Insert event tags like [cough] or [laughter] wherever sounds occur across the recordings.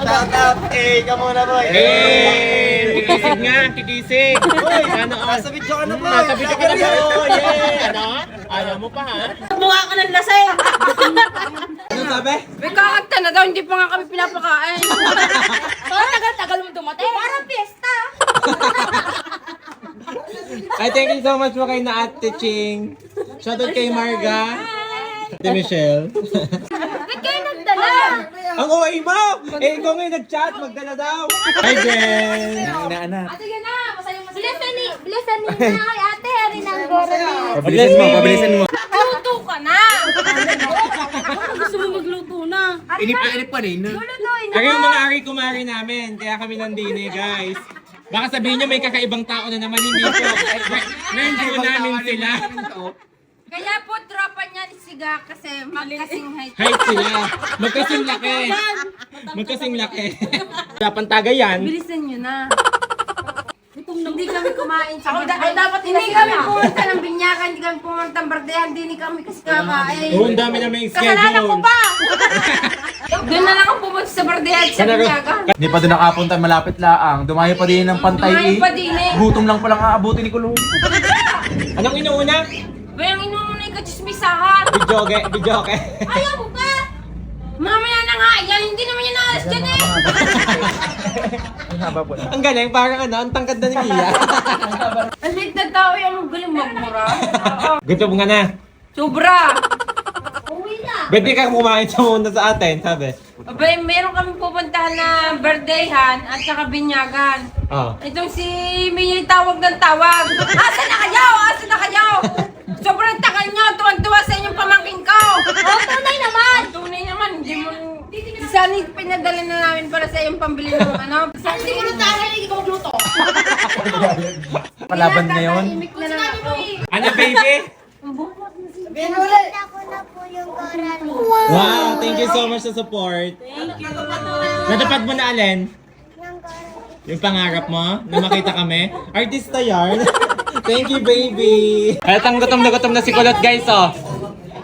Shout out! Eh, ka muna boy! Eh, kikisig nga, kikisig. Boy! Ano, ah, Nasa video ka na boy! Nasa video ka na ba? Oh, yeah. Ano? Ayaw mo pa, ha? Mukha ka ng lasing. Ano sabi? May kakanta na daw, hindi pa nga kami pinapakain. Parang [laughs] tagal-tagal mo dumating. Parang piyesta. Ay, thank you so much po kay na Ate Ching. Shoutout kay Marga. Ate Michelle. [laughs] Ang OA mo! Eh, ikaw ngayon nag-chat, magdala daw. Hi, Jen! Ina-anak. Sige na, masaya masaya. Bilisan ni, bilisan ni na kay ate, harin ang goro ni. Pabilisan mo, pabilisan mo. Luto ka na. Gusto mo magluto na. Inip-inip pa rin. Lulutuin Ari yung mga ari kumari namin, kaya kami nandini, guys. Baka sabihin nyo may kakaibang tao na naman, hindi po. Namin sila. Kaya po, Siga kasi magkasing height. Height sila. Magkasing laki. Magkasing laki. Dapan taga yan. Bilisan niyo na. Hindi kami kumain sa Ako dapat hindi kami pumunta ng binyakan, hindi kami pumunta ng bardehan, hindi kami kasi kakain. Oo, ang dami na may Kasalanan ko schedule. pa! Doon na lang ako pumunta sa bardehan sa Sana- binyakan. Hindi pa doon nakapunta, malapit laang. Dumayo pa din ng pantay Dumayo eh. pa din eh. Gutom lang palang aabutin ni Kulong. Anong inuuna? Bayang inuuna na yung Bidyoke, bidyoke. Ayaw mo pa! Mamaya na nga, yan hindi naman yan naalas dyan eh! Ang haba po na. Ang galing, parang ano, ang tangkad na ni Mia. Ang liit na tao yung galing magmura. Oo. Gutom nga na. Sobra! Uwi na! Ba't di ka kumain sa muna sa atin, sabi? Abay, meron kami pupuntahan na birthdayhan at saka binyagan. Oh. Itong si Mia tawag ng tawag. Asa na kayo? Asa na kayo? Sobrang tagal nyo. Tuwan-tuwa Oh, tunay naman. tunay naman. Hindi mo... Sana pinadala na namin para sa iyong pambili ng ano. Hindi ko na tayo. Hindi ko magluto. Palaban ngayon. Na lang ako. Ano, baby? Nakita ko na po yung Coraline. Wow, thank you so much sa support. Thank you. Natapad mo na, Coraline. Yung pangarap mo, na makita kami. Artista yarn. [laughs] Thank you, baby. At ang gutom na gutom na si Kulot, guys, oh.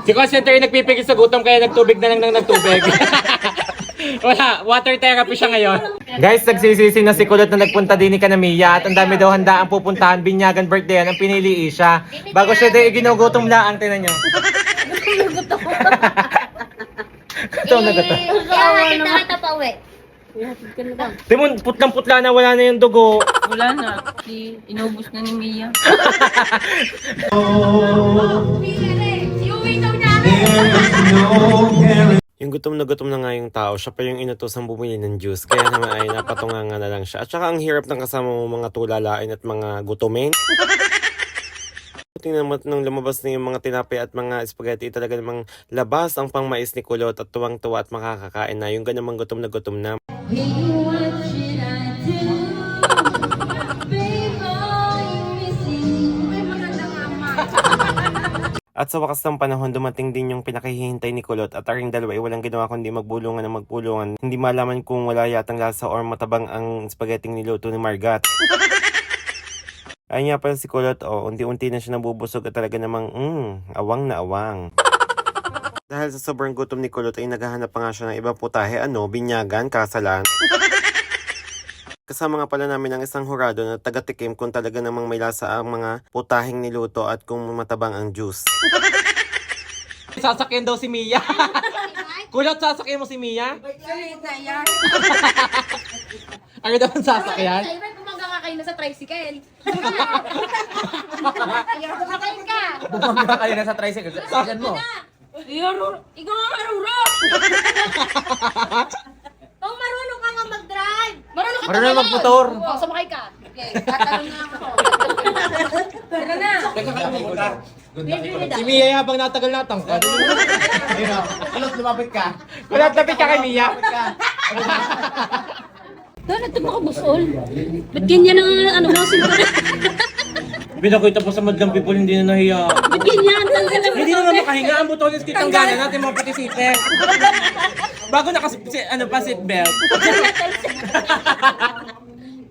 Si call center yung nagpipigil sa gutom, kaya nagtubig na lang ng nagtubig. [laughs] Wala, water therapy siya ngayon. Guys, nagsisisi na si Kulot na nagpunta din ni Kanamiya at ang dami daw handa ang pupuntahan, binyagan birthday yan, ang pinili siya. Bago siya din ginugutom lang, ang tinan nyo. [laughs] Gutom na gutom. Kaya kita kita pa uwi. Timon, putlang-putla na, wala na yung dugo. Wala na. Si, inubos na ni Mia. [laughs] Yung gutom na gutom na nga yung tao, siya pa yung inutosang bumili ng juice. Kaya naman ay napatunganga na lang siya. At saka ang hirap ng kasama mo mga tulalain at mga gutomen. Tingnan mo nung lumabas na yung mga tinapay at mga spaghetti, talaga namang labas ang pangmais ni Kulot at tuwang-tuwa at makakakain na. Yung ganamang gutom na gutom na. At sa wakas ng panahon, dumating din yung pinakahihintay ni Kulot at aring dalawa ay walang ginawa kundi magbulungan ng magbulungan. Hindi malaman kung wala yatang lasa or matabang ang spaghetti niluto ni Margat. [laughs] Ay nga pala si Kulot, oh, unti-unti na siya nabubusog at talaga namang, mm, awang na awang. [laughs] Dahil sa sobrang gutom ni Kulot ay naghahanap pa nga siya ng ibang putahe, ano, binyagan, kasalan. [laughs] Kasama nga pala namin ang isang hurado na taga-tikim kung talaga namang may lasa ang mga putaheng niluto at kung matabang ang juice. [laughs] Sasakyan daw si Mia. [laughs] Kulot, sasakyan mo si Mia? [laughs] Ano daw ang sasakyan? Sa iba, pumaga nga kayo na sa tricycle. Kumakain ka. Bumangga kayo na sa tricycle. Sasakyan mo. Ikaw nga maruro. Kung marunong ka nga mag-drive. Marunong magmotor. Oh, sumakay ka. Okay, tatanong na ako. Tara na. Si Mia habang natagal natangkad. Ayun o. Kulot, lumapit ka. Kulot, lapit ka kay Mia. Doon, ito mga busol. Ba't ganyan ang ano mo? Pinakita po sa madlang people, hindi na nahiya. Ba't ganyan? Hindi na makahinga ang butones kitang gana natin mga patisipin. Bago nakas si, ano pa seatbelt.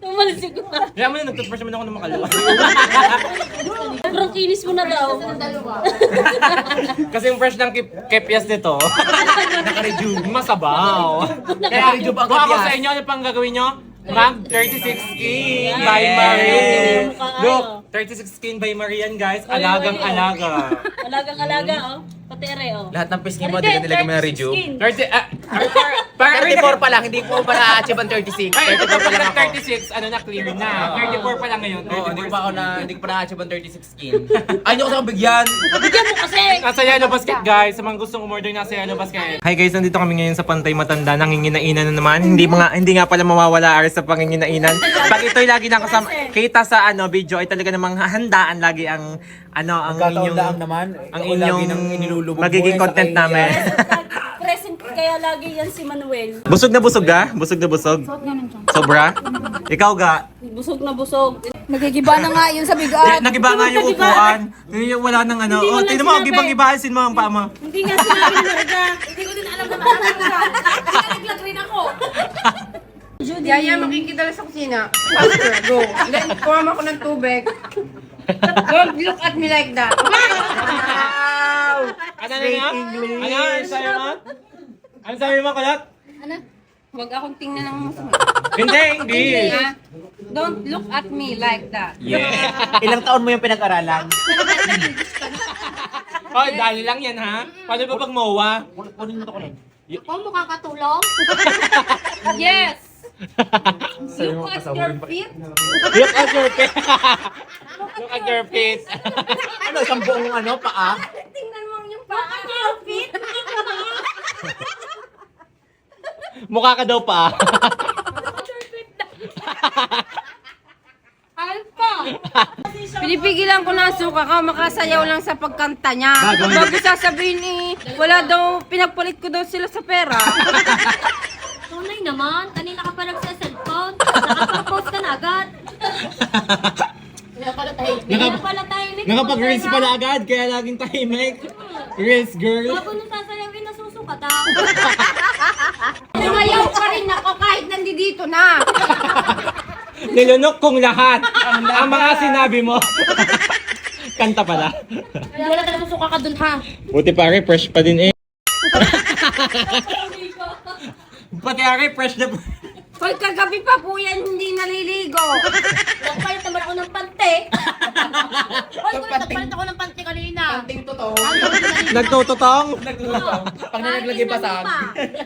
Umalis ko. Kaya mo na nag-toothbrush naman ako na makalawa. Sobrang kinis mo na daw. Kasi yung fresh ng kip kepyas nito, naka-rejuve, masabaw. Kaya Naka-rejuve ang kung ako kepyas. sa inyo, ano pang gagawin nyo? Mag 36 skin by. Marie. Look. 36 skin by Marian guys. Alagang alaga. Alagang alaga, oh. Pati ere, oh. Lahat ng pisngi mo, Hindi, hindi ka nilagay mo ng 36 rejuve. skin. 30, ah, para 34 pa lang, hindi po pa na-achieve ang 36. Ay, 34 pa lang ako. 36, ano na, clear na. 34 pa lang ngayon. Oo, hindi 34 ko pa ako na, hindi ko pa na-achieve ang 36 skin. Ay, hindi ko sa bigyan. Bigyan mo kasi! Nasa Yellow Basket guys, sa mga gustong umorder nasa Yellow Basket. Hi guys, nandito kami ngayon sa Pantay Matanda, nanginginainan na naman. Hindi mga hindi nga pala mawawala aras sa panginginainan. Pag ito'y lagi na kasama, kita sa ano video ay talaga namang handaan lagi ang ano ang inyong naman. ang inyong magiging content namin. Present kaya lagi yan si Manuel. busog na busog ga? Busog na busog? Sobra? Ikaw ga? Busog na busog. Nagigiba na nga yun sa bigat. Nagiba nga yung upuan. Yung wala nang ano. Hindi mo Oh, lang tingnan mo, sinabi. gibang-gibasin mo ang paa mo. Hindi nga sinabi na Marga. Hindi ko din alam na makakagawa. Kaya naglag rin ako. Yaya, makikidala sa kusina. Faster, go. Then, mo ako ng tubig. Don't look at me like that. Wow! Ano na nga? Ano? Ano sabi mo? Ano sabi mo, Kulot? Huwag akong tingnan ng masama. Hindi, hindi. Ha? Don't look at me like that. Yeah. Ilang taon mo yung pinag-aralan? [laughs] Oh, dali lang yan ha. Paano ba pag mowa? Kunin mo to kunin. Kung makakatulong, [laughs] Yes! Look at your feet. [laughs] Look at your feet. Look at your feet. Ano, isang buong ano, paa? Tingnan mo yung paa. Your feet. Mukha ka daw pa. [laughs] Alpa! Pinipigilan ko na ang suka ka, makasayaw lang sa pagkanta niya. Bago sasabihin eh, wala daw, pinagpalit ko daw sila sa pera. [laughs] tunay naman. Kanina ka pa nagsa-cellphone. Nakapag-post ka na agad. Tahimik. Nakapag-reels pala agad, kaya laging tahimik. Reels girl. Bago nung sasayawin, Nilunok kong lahat. Ang mga sinabi mo. [laughs] Kanta pala. Wala ka nasusuka ka dun ha. Buti pare, fresh pa din eh. [laughs] Pati pare, fresh na Pag kagabi pa po yan, hindi naliligo. Nagpalit naman ako ng pante. Hoy, kung nagpalit ako ng pante kanina. Ting totoo. Nagtututong. Pag nalaglagay pa sa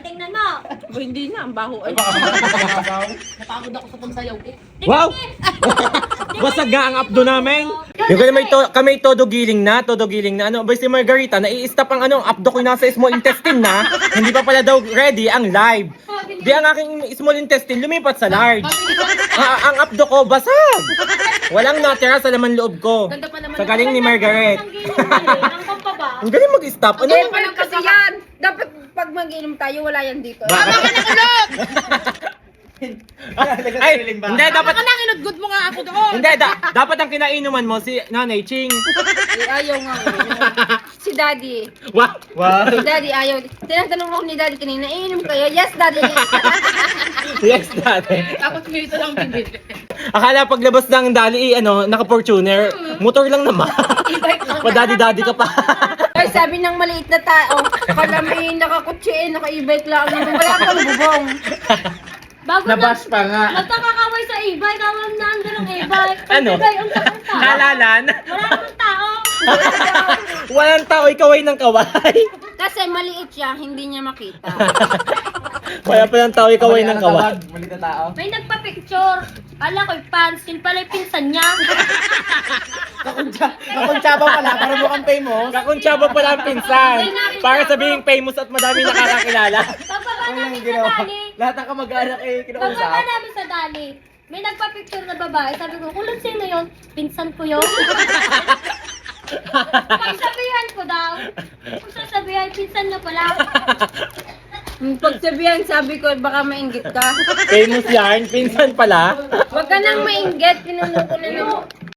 Tingnan mo. O, hindi na, ang baho. Ay, Napagod ako sa pagsayaw eh. Wow! [laughs] Basag nga ang abdo namin. Yung kami, to, kami todo giling na, todo giling na. Ano, ba si Margarita, nai-stop ang ano, abdo ko nasa small intestine na. Hindi pa pala daw ready ang live. Di ang aking small intestine lumipat sa large. Ah, ang abdo ko basag. Walang natira sa laman loob ko. Ganda pa naman. Sa galing ni Margaret. Ang galing [laughs] mag-stop. Ano? Pa lang kasi yan. Dapat pag mag-inom tayo, wala yan dito. [laughs] Ay, hindi, dapat... Nang inudgod mo nga ako doon. Hindi, da, dapat ang kinainuman mo si Nanay Ching. Eh, ayaw nga. eh. si Daddy. Wow! Wow! Si Daddy ayaw. Tinatanong ako ni Daddy kanina, iinom kayo? Yes, Daddy. [laughs] Yes, dati. Ako tumito lang bibili. Akala paglabas ng dali, eh, ano, naka-fortuner, motor lang naman. Padadi-dadi ka pa. Ay, sabi ng maliit na tao, akala may nakakutsi naka-e-bike lang. Wala pang bubong. [laughs] Bago Nabash pa nga. Nagkakakaway sa e-bike, awam na ang e-bike. Pag Ano? e-bike, ang takang tao. Halalan. Wala namang tao. [laughs] Walang tao, ikaw ay ng kaway. Kasi maliit siya, hindi niya makita. [laughs] Wala pa ng tao, ikaw ay ng kaway. Malit na tao. May nagpa-picture. Ala ko'y fans. Yun pala yung pinsan niya. [laughs] Nakuntsaba pala, para mukhang famous. Kakuntsaba pala ang pinsan. Para sabihing famous at madami nakakakilala. Pagbaba namin sa Ginawa. dali. Lahat ng kamag-anak eh, Pagbaba kinausap. namin sa dali. May nagpa-picture na babae. Sabi ko, kulot sino yun? Pinsan ko yun. [laughs] Pagsabihan ko daw. Kung sasabihan, pinsan na pala. Yung Pagsabihan, sabi ko, baka mainggit ka. famous yan, pinsan pala. Huwag ka nang mainggit, kinunong ko na ng